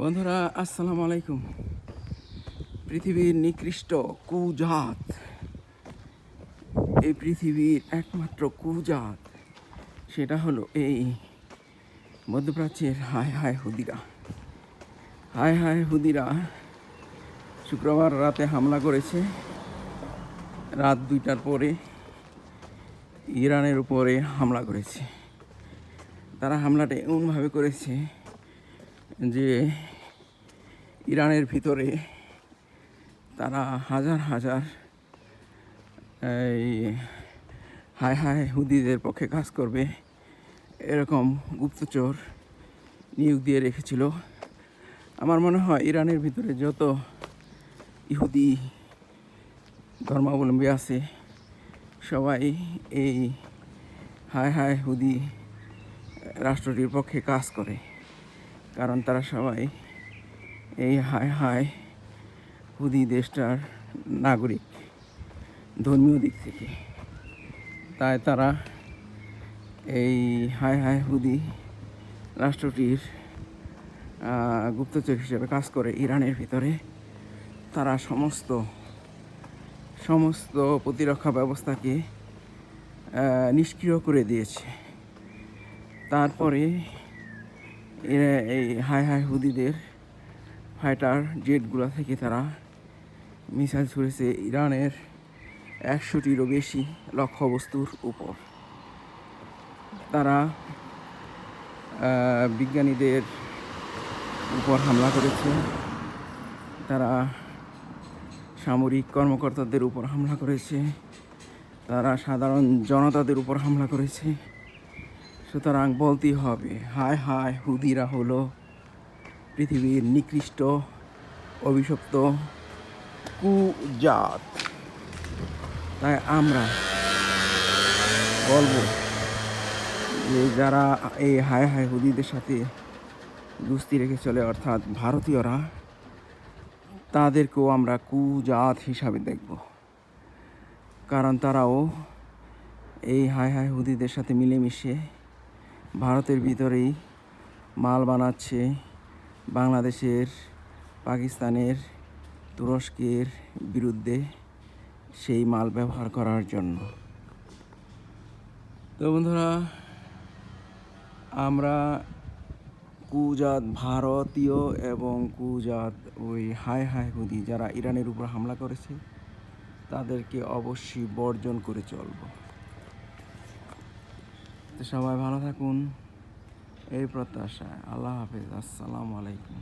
বন্ধুরা, আসসালামু আলাইকুম। পৃথিবীর নিকৃষ্ট কুজাত। এই পৃথিবীর একমাত্র কুজাত, সেটা হলো এই মধ্যপ্রাচ্যের হায় হায় হুদিরা। হায় হায় হুদিরা, শুক্রবার রাতে হামলা করেছে। রাত দুইটার পরে ইরানের উপরে হামলা করেছে। তারা হামলাটা এমনভাবে করেছে যে ইরানের ভিতরে তারা হাজার হাজার, এই হায় হায় হুদিদের পক্ষে কাজ করবে, এরকম গুপ্তচর নিয়োগ দিয়ে রেখেছিল। আমার মনে হয় ইরানের ভিতরে যত ইহুদি ধর্মাবলম্বী আছে, সবাই এই হায় হায় হুদি রাষ্ট্রটির পক্ষে কাজ করে। কারণ তারা সবাই এই হায় হায় হুদি দেশটার নাগরিক, ধর্মীয় দিক থেকে। তাই তারা এই হায় হায় হুদি রাষ্ট্রটির গুপ্তচর হিসেবে কাজ করে ইরানের ভিতরে। তারা সমস্ত সমস্ত প্রতিরক্ষা ব্যবস্থাকে নিষ্ক্রিয় করে দিয়েছে। তারপরে এরা এই হাই হাই হুদিদের ফাইটার জেটগুলো থেকে তারা মিসাইল ছুড়েছে ইরানের একশোটিরও বেশি লক্ষ্যবস্তুর উপর। তারা বিজ্ঞানীদের উপর হামলা করেছে। তারা সামরিক কর্মকর্তাদের উপর হামলা করেছে। তারা সাধারণ জনতাদের উপর হামলা করেছে। সুতরাং বলতেই হবে, হায় হায় হুদিরা হলো পৃথিবীর নিকৃষ্ট, অভিশপ্ত কুজাত। তাই আমরা বলব যে যারা এই হায় হায় হুদিদের সাথে দুস্তি রেখে চলে, অর্থাৎ ভারতীয়রা, তাদেরকেও আমরা কুজাত হিসাবে দেখব। কারণ তারাও এই হায় হায় হুদিদের সাথে মিলেমিশে ভারতের ভিতরেই মাল বানাচ্ছে বাংলাদেশের, পাকিস্তানের, তুরস্কের বিরুদ্ধে সেই মাল ব্যবহার করার জন্য। তো বন্ধুরা, আমরা কুজাত ভারতীয় এবং কুজাত ওই হায় হায় হুদি যারা ইরানের উপর হামলা করেছে, তাদেরকে অবশ্যই বর্জন করে চলবো। সবাই ভালো থাকুন। এই প্রত্যাশায় আল্লাহ হাফিজ। আসসালামু আলাইকুম।